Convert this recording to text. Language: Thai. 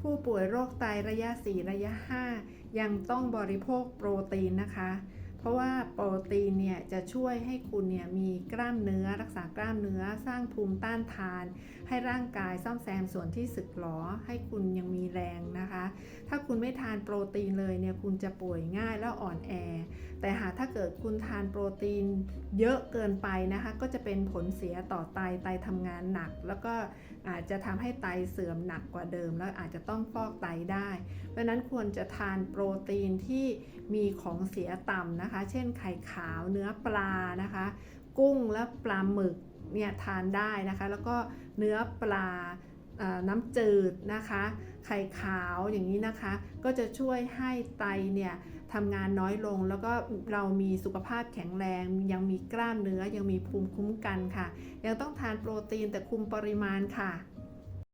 ผู้ป่วยโรคไตระยะ 4 ระยะ 5 ยังต้องบริโภคโปรตีนนะคะ เพราะว่าโปรตีนเนี่ยจะช่วยให้คุณเนี่ยมีกล้ามเนื้อรักษากล้ามเนื้อสร้างภูมิต้านทาน ให้ร่างกายซ่อมแซมส่วนที่สึกหรอให้คุณยังมีแรง ถ้าคุณไม่ทานโปรตีนเลยเนี่ยคุณจะป่วยง่ายและอ่อนแอ แต่หากถ้าเกิดคุณทานโปรตีนเยอะเกินไปนะคะก็จะเป็นผลเสียต่อไตไตทำงานหนัก แล้วก็อาจจะทำให้ไตเสื่อมหนักกว่าเดิม แล้วอาจจะต้องฟอกไตได้ เพราะนั้นควรจะทานโปรตีนที่มีของเสียต่ำนะคะ เช่นไข่ขาวเนื้อปลานะคะ กุ้งและปลาหมึกเนี่ยทานได้นะคะ แล้วก็เนื้อปลา น้ำจืดนะคะ ไข่ขาวอย่างนี้นะคะ ก็จะช่วยให้ไตเนี่ยทำงานน้อยลงแล้วก็เรามีสุขภาพแข็งแรง ยังมีกล้ามเนื้อยังมีภูมิคุ้มกันค่ะ ยังต้องทานโปรตีนแต่คุมปริมาณค่ะ